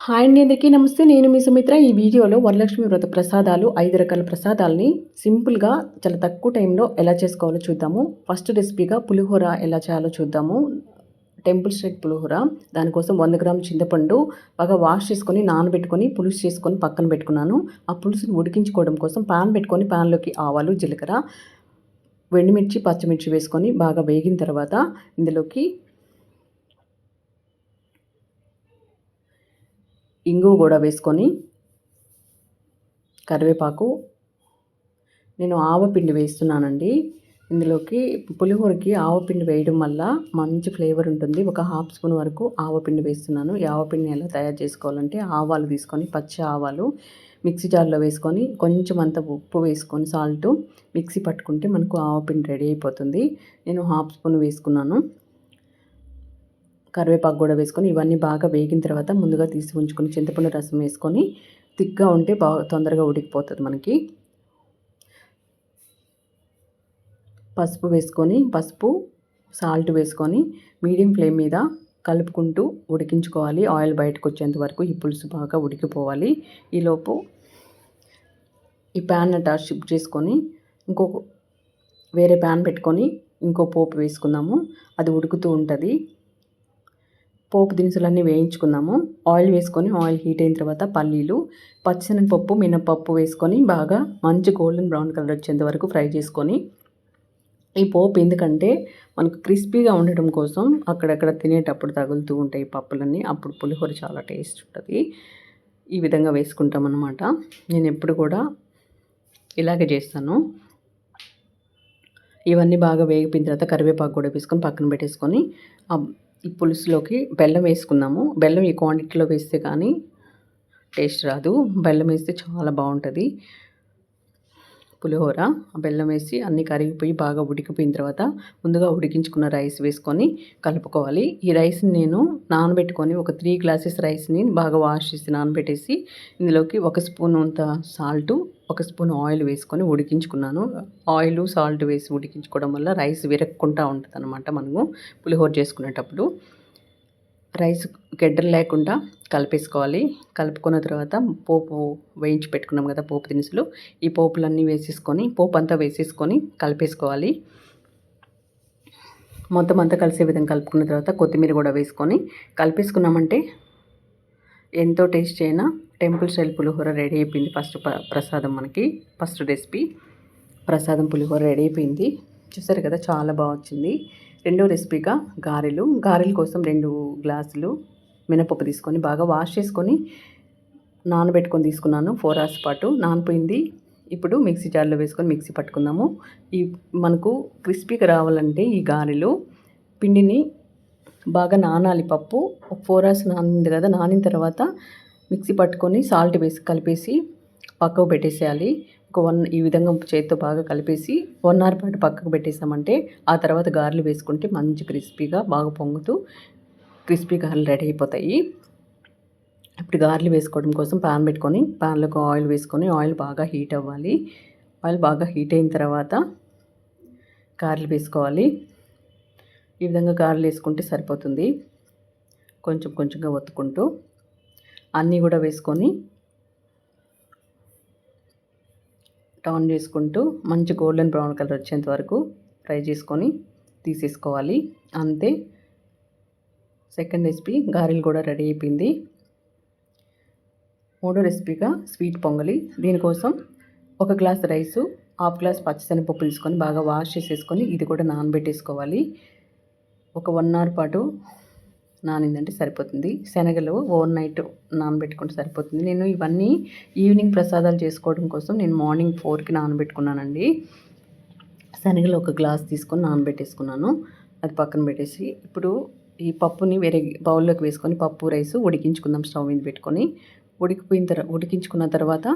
Hi అండి అందరికీ. నమస్తే. నేను మీ సుమిత్ర. ఈ వీడియోలో వరలక్ష్మి వ్రత ప్రసాదాలు ఐదు రకాల ప్రసాదాలని సింపుల్గా చాలా తక్కువ టైంలో ఎలా చేసుకోవాలో చూద్దాము. ఫస్ట్ రెసిపీగా పులిహోర ఎలా చేయాలో చూద్దాము. Temple straight pulihora. దానికోసం వంద గ్రామ్ చింతపండు బాగా వాష్ చేసుకొని నానబెట్టుకొని పులుసు చేసుకొని పక్కన పెట్టుకున్నాను. ఆ పులుసుని ఉడికించుకోవడం కోసం పాన్ పెట్టుకొని ప్యాన్లోకి ఆవాలు జీలకర్ర వెండిమిర్చి పచ్చిమిర్చి వేసుకొని బాగా వేగిన తర్వాత ఇందులోకి ఇంగువ కూడా వేసుకొని కరివేపాకు. నేను ఆవపిండి వేస్తున్నానండి. ఇందులోకి పులిహోరకి ఆవపిండి వేయడం వల్ల మంచి ఫ్లేవర్ ఉంటుంది. ఒక హాఫ్ స్పూన్ వరకు ఆవపిండి వేస్తున్నాను. ఈ ఆవపిండిని ఎలా తయారు చేసుకోవాలంటే ఆవాలు తీసుకొని పచ్చి ఆవాలు మిక్సీ జార్లో వేసుకొని కొంచెం అంత ఉప్పు వేసుకొని సాల్ట్ మిక్సీ పట్టుకుంటే మనకు ఆవపిండి రెడీ అయిపోతుంది. నేను హాఫ్ స్పూన్ వేసుకున్నాను. కరివేపాకు కూడా వేసుకొని ఇవన్నీ బాగా వేగిన తర్వాత ముందుగా తీసి ఉంచుకొని చింతపండు రసం వేసుకొని థిక్గా ఉంటే బాగా తొందరగా ఉడికిపోతుంది మనకి. పసుపు వేసుకొని పసుపు సాల్ట్ వేసుకొని మీడియం ఫ్లేమ్ మీద కలుపుకుంటూ ఉడికించుకోవాలి. ఆయిల్ బయటకు వచ్చేంత వరకు ఈ పులుసు బాగా ఉడికిపోవాలి. ఈలోపు ఈ ప్యాన్ అట్టా షిఫ్ట్ చేసుకొని ఇంకొక వేరే ప్యాన్ పెట్టుకొని ఇంకో పోపు వేసుకుందాము. అది ఉడుకుతూ ఉంటుంది. పోపు దినుసులన్నీ వేయించుకున్నాము ఆయిల్ వేసుకొని ఆయిల్ హీట్ అయిన తర్వాత పల్లీలు పచ్చిశనగపప్పు మినపప్పు వేసుకొని బాగా మంచి గోల్డెన్ బ్రౌన్ కలర్ వచ్చేంత వరకు ఫ్రై చేసుకొని ఈ పోపు ఎందుకంటే మనకు క్రిస్పీగా ఉండడం కోసం అక్కడక్కడ తినేటప్పుడు తగులుతూ ఉంటాయి పప్పులన్నీ. అప్పుడు పులిహోర చాలా టేస్ట్ ఉంటుంది. ఈ విధంగా వేసుకుంటాం అన్నమాట నేను ఎప్పుడు కూడా ఇలాగే చేస్తాను. ఇవన్నీ బాగా వేగిపోయిన తర్వాత కరివేపాకు కూడా వేసుకొని పక్కన పెట్టేసుకొని ఈ పులుసులోకి బెల్లం వేసుకుందాము. బెల్లం ఈ క్వాంటిటీలో వేస్తే కానీ టేస్ట్ రాదు. బెల్లం వేస్తే చాలా బాగుంటుంది. పులిహోర బెల్లం వేసి అన్ని కరిగిపోయి బాగా ఉడికిపోయిన తర్వాత ముందుగా ఉడికించుకున్న రైస్ వేసుకొని కలుపుకోవాలి. ఈ రైస్ని నేను నానబెట్టుకొని ఒక త్రీ గ్లాసెస్ రైస్ని బాగా వాష్ చేసి నానబెట్టేసి ఇందులోకి ఒక స్పూన్ అంత సాల్ట్ ఒక స్పూన్ ఆయిల్ వేసుకొని ఉడికించుకున్నాను. ఆయిల్ సాల్ట్ వేసి ఉడికించుకోవడం వల్ల రైస్ విరక్కుంటా ఉంటుంది అనమాట మనము పులిహోర చేసుకునేటప్పుడు. రైస్ గడ్డలు లేకుండా కలిపేసుకోవాలి. కలుపుకున్న తర్వాత పోపు వేయించి పెట్టుకున్నాం కదా పోపు దినుసులు. ఈ పోపులన్నీ వేసేసుకొని పోపు అంతా వేసేసుకొని కలిపేసుకోవాలి. మొత్తం అంతా కలిసే విధంగా కలుపుకున్న తర్వాత కొత్తిమీర కూడా వేసుకొని కలిపేసుకున్నామంటే ఎంతో టేస్ట్ అయినా టెంపుల్ స్టైల్ పులిహోర రెడీ అయిపోయింది. ఫస్ట్ ప్రసాదం మనకి ఫస్ట్ రెసిపీ. ప్రసాదం పులిహోర రెడీ అయిపోయింది. చూసారు కదా చాలా బాగా వచ్చింది. రెండో రెసిపీగా గారెలు. గారెల కోసం రెండు గ్లాసులు మినపప్పు తీసుకొని బాగా వాష్ చేసుకొని నానబెట్టుకొని తీసుకున్నాను. ఫోర్ అవర్స్ పాటు నానిపోయింది. ఇప్పుడు మిక్సీ జార్లో వేసుకొని మిక్సీ పట్టుకుందాము. ఈ మనకు క్రిస్పీగా రావాలంటే ఈ గారెలు పిండిని బాగా నానాలి పప్పు. ఫోర్ అవర్స్ నానింది కదా నానిన తర్వాత మిక్సీ పట్టుకొని సాల్ట్ వేసి కలిపేసి పక్కకు పెట్టేసేయాలి. ఒక వన్ ఈ విధంగా చేతితో బాగా కలిపేసి వన్ అవర్ పాటు పక్కకు పెట్టేసామంటే ఆ తర్వాత గారెలు వేసుకుంటే మంచి క్రిస్పీగా బాగా పొంగుతూ క్రిస్పీ గారెలు రెడీ అయిపోతాయి. ఇప్పుడు గారెలు వేసుకోవడం కోసం పాన్ పెట్టుకొని పాన్లోకి ఆయిల్ వేసుకొని ఆయిల్ బాగా హీట్ అవ్వాలి. ఆయిల్ బాగా హీట్ అయిన తర్వాత గారెలు వేసుకోవాలి. ఈ విధంగా గారెలు వేసుకుంటే సరిపోతుంది. కొంచెం కొంచెంగా ఒత్తుకుంటూ అన్నీ కూడా వేసుకొని టర్న్ చేసుకుంటూ మంచి గోల్డెన్ బ్రౌన్ కలర్ వచ్చేంత వరకు ఫ్రై చేసుకొని తీసేసుకోవాలి. అంతే. సెకండ్ రెసిపీ గారెలు కూడా రెడీ అయిపోయింది. మూడో రెసిపీగా స్వీట్ పొంగలి. దీనికోసం ఒక గ్లాస్ రైసు హాఫ్ గ్లాస్ పచ్చిశనగపప్పు తీసుకొని బాగా వాష్ చేసేసుకొని ఇది కూడా నానబెట్టేసుకోవాలి. ఒక వన్ అవర్ పాటు నానిందంటే సరిపోతుంది. శనగలు ఓవర్ నైట్ నానబెట్టుకుంటే సరిపోతుంది. నేను ఇవన్నీ ఈవినింగ్ ప్రసాదాలు చేసుకోవడం కోసం నేను మార్నింగ్ ఫోర్కి నానబెట్టుకున్నానండి. శనగలు ఒక గ్లాస్ తీసుకొని నానబెట్టేసుకున్నాను. అది పక్కన పెట్టేసి ఇప్పుడు ఈ పప్పుని వేరే బౌల్లోకి వేసుకొని పప్పు రైస్ ఉడికించుకుందాం స్టవ్ మీద పెట్టుకొని. ఉడికిపోయిన తర్వాత ఉడికించుకున్న తర్వాత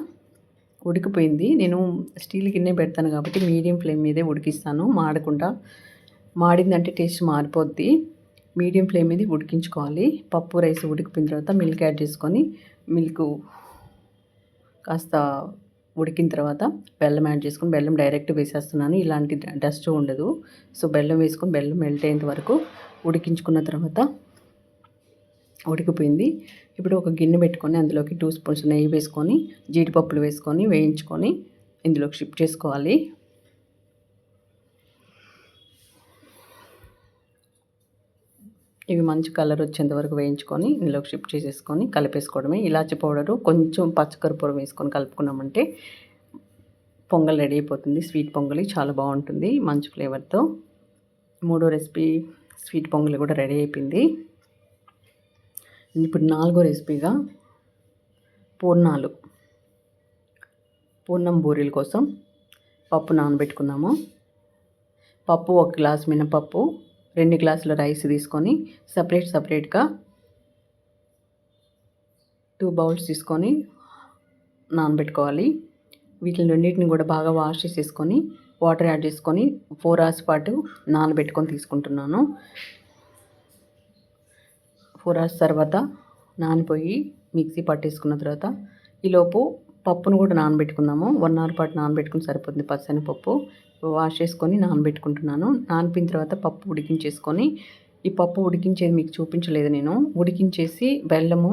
ఉడికిపోయింది. నేను స్టీల్ గిన్నె పెడతాను కాబట్టి మీడియం ఫ్లేమ్ మీదే ఉడికిస్తాను. మాడకుండా మాడిందంటే టేస్ట్ మారిపోద్ది. మీడియం ఫ్లేమ్ మీద ఉడికించుకోవాలి. పప్పు రైస్ ఉడికిపోయిన తర్వాత మిల్క్ యాడ్ చేసుకొని మిల్క్ కాస్త ఉడికిన తర్వాత బెల్లం యాడ్ చేసుకొని బెల్లం డైరెక్ట్ వేసేస్తున్నాను. ఇలాంటి డస్ట్ ఉండదు. సో బెల్లం వేసుకొని బెల్లం మెల్ట్ అయ్యేంత వరకు ఉడికించుకున్న తర్వాత ఉడికిపోయింది. ఇప్పుడు ఒక గిన్నె పెట్టుకొని అందులోకి టూ స్పూన్స్ నెయ్యి వేసుకొని జీడిపప్పులు వేసుకొని వేయించుకొని ఇందులోకి షిఫ్ట్ చేసుకోవాలి. ఇవి మంచి కలర్ వచ్చేంత వరకు వేయించుకొని ఇందులోకి షిఫ్ట్ చేసేసుకొని కలిపేసుకోవడమే. ఇలాచి పౌడరు కొంచెం పచ్చకర్పూరం వేసుకొని కలుపుకున్నామంటే పొంగల్ రెడీ అయిపోతుంది. స్వీట్ పొంగలి చాలా బాగుంటుంది మంచి ఫ్లేవర్తో. మూడో రెసిపీ స్వీట్ పొంగలి కూడా రెడీ అయిపోయింది. ఇప్పుడు నాలుగో రెసిపీగా పూర్ణాలు. పూర్ణం బూరీల కోసం పప్పు నానబెట్టుకుందాము. పప్పు ఒక గ్లాస్ మినపప్పు రెండు గ్లాసుల రైస్ తీసుకొని సపరేట్ సపరేట్గా టూ బౌల్స్ తీసుకొని నానబెట్టుకోవాలి. వీటిని రెండింటిని కూడా బాగా వాష్ చేసేసుకొని వాటర్ యాడ్ చేసుకొని ఫోర్ అవర్స్ పాటు నానబెట్టుకొని తీసుకుంటున్నాను. ఫోర్ అవర్స్ తర్వాత నానిపోయి మిక్సీ పట్టేసుకున్న తర్వాత ఈలోపు పప్పును కూడా నానబెట్టుకుందాము. వన్ అవర్ పాటు నానబెట్టుకుని సరిపోతుంది పచ్చని పప్పు. వాష్ చేసుకొని నానబెట్టుకుంటున్నాను. నానిపిన తర్వాత పప్పు ఉడికించేసుకొని ఈ పప్పు ఉడికించేది మీకు చూపించలేదు నేను. ఉడికించేసి బెల్లము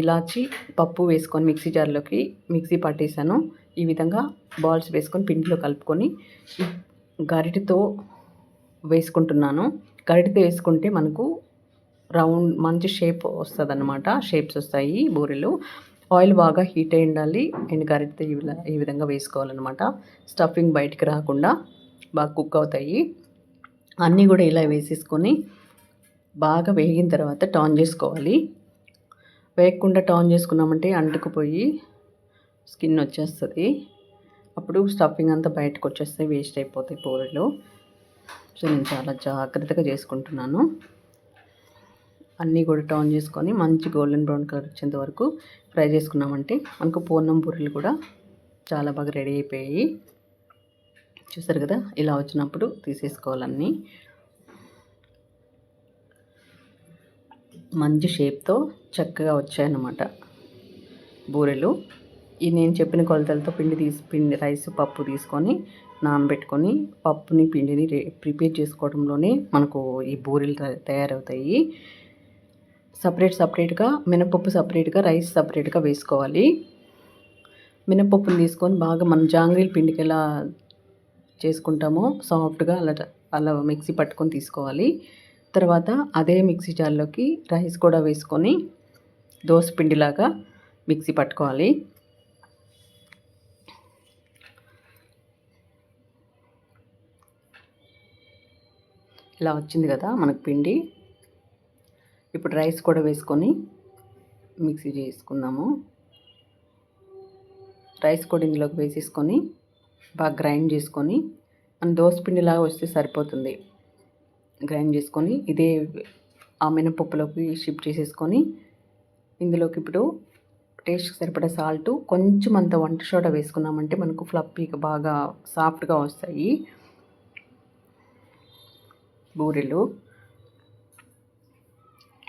ఇలాచి పప్పు వేసుకొని మిక్సీ జార్లోకి మిక్సీ పట్టేశాను ఈ విధంగా బాల్స్ వేసుకొని పిండిలో కలుపుకొని గరిటితో వేసుకుంటున్నాను. గరిటితో వేసుకుంటే మనకు రౌండ్ మంచి షేప్ వస్తుంది అనమాట షేప్స్ వస్తాయి బూరెలు. ఆయిల్ బాగా హీట్ అయి ఉండాలి. అండ్ గరిటెతో ఈ విధంగా వేసుకోవాలన్నమాట. స్టఫింగ్ బయటికి రాకుండా బాగా కుక్ అవుతాయి. అన్నీ కూడా ఇలా వేసేసుకొని బాగా వేగిన తర్వాత టాన్ చేసుకోవాలి. వేయకుండా టాన్ చేసుకున్నామంటే అంటుకుపోయి స్కిన్ వచ్చేస్తుంది. అప్పుడు స్టఫింగ్ అంతా బయటకు వచ్చేస్తే వేస్ట్ అయిపోతాయి పూరీలు సో నేను చాలా జాగ్రత్తగా చేసుకుంటున్నాను. అన్నీ కూడా టర్న్ చేసుకొని మంచి గోల్డెన్ బ్రౌన్ కలర్ వచ్చేంత వరకు ఫ్రై చేసుకున్నామంటే మనకు పూర్ణం పూరీలు కూడా చాలా బాగా రెడీ అయిపోయాయి. చూసారు కదా ఇలా వచ్చినప్పుడు తీసేసుకోవాలన్నీ. మంచి షేప్తో చక్కగా వచ్చాయన్నమాట బూరెలు. ఈ నేను చెప్పిన కొలతలతో పిండి తీసి పిండి రైస్ పప్పు తీసుకొని నానబెట్టుకొని పప్పుని పిండిని ప్రిపేర్ చేసుకోవడంలోనే మనకు ఈ బూరెలు తయారవుతాయి. సపరేట్ సపరేట్గా మినపప్పు సపరేట్గా రైస్ సపరేట్గా వేసుకోవాలి. మినపప్పుని తీసుకొని బాగా మనం జాంగ్రీల పిండికి ఎలా చేసుకుంటామో సాఫ్ట్గా అలా అలా మిక్సీ పట్టుకొని తీసుకోవాలి. తర్వాత అదే మిక్సీ జార్లోకి రైస్ కూడా వేసుకొని దోశ పిండిలాగా మిక్సీ పట్టుకోవాలి. ఇలా వచ్చింది కదా మనకు పిండి. ఇప్పుడు రైస్ కూడా వేసుకొని మిక్సీ చేసుకుందాము. రైస్ కూడా ఇందులోకి వేసేసుకొని బాగా గ్రైండ్ చేసుకొని మన దోసపిండిలాగా వస్తే సరిపోతుంది. గ్రైండ్ చేసుకొని ఇదే ఆ మినపప్పులోకి షిఫ్ట్ చేసేసుకొని ఇందులోకి ఇప్పుడు టేస్ట్కి సరిపడా సాల్ట్ కొంచెం అంత వంట సోడా వేసుకున్నామంటే మనకు ఫ్లప్పీగా బాగా సాఫ్ట్గా వస్తాయి. బూరెలు.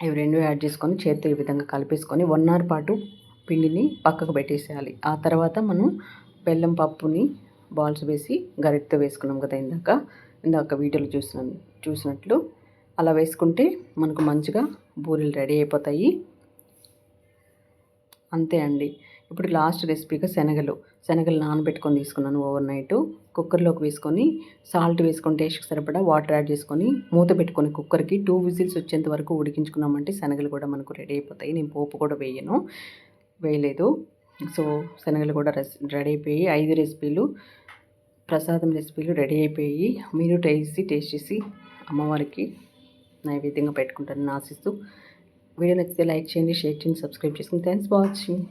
ఇవి రెండు యాడ్ చేసుకొని చేతితో ఈ విధంగా కలిపేసుకొని వన్ అవర్ పాటు పిండిని పక్కకు పెట్టేసేయాలి. ఆ తర్వాత మనం బెల్లం పప్పుని బాల్స్ వేసి గరిటతో వేసుకున్నాం కదా ఇందాక. ఇందాక వీడియోలో చూసిన చూసినట్లు. అలా వేసుకుంటే మనకు మంచిగా బూరెలు రెడీ అయిపోతాయి. అంతే అండి. ఇప్పుడు లాస్ట్ రెసిపీగా శనగలు. శనగలు నానబెట్టుకొని తీసుకున్నాను ఓవర్ నైట్. కుక్కర్లోకి వేసుకొని సాల్ట్ వేసుకొని టేస్ట్కి సరిపడా వాటర్ యాడ్ చేసుకొని మూత పెట్టుకొని కుక్కర్కి టూ విజిల్స్ వచ్చేంత వరకు ఉడికించుకున్నామంటే శనగలు కూడా మనకు రెడీ అయిపోతాయి. నేను పోపు కూడా వేయను వేయలేదు. సో శనగలు కూడా రెడీ అయిపోయి ఐదు రెసిపీలు ప్రసాదం రెసిపీలు రెడీ అయిపోయి మీరు టేస్ట్ టేస్ట్ చేసి అమ్మవారికి నైవేద్యంగా పెట్టుకుంటారని ఆశిస్తూ. వీడియో నచ్చితే లైక్ చేయండి షేర్ చేయండి సబ్స్క్రైబ్ చేసుకుని. Thanks for watching.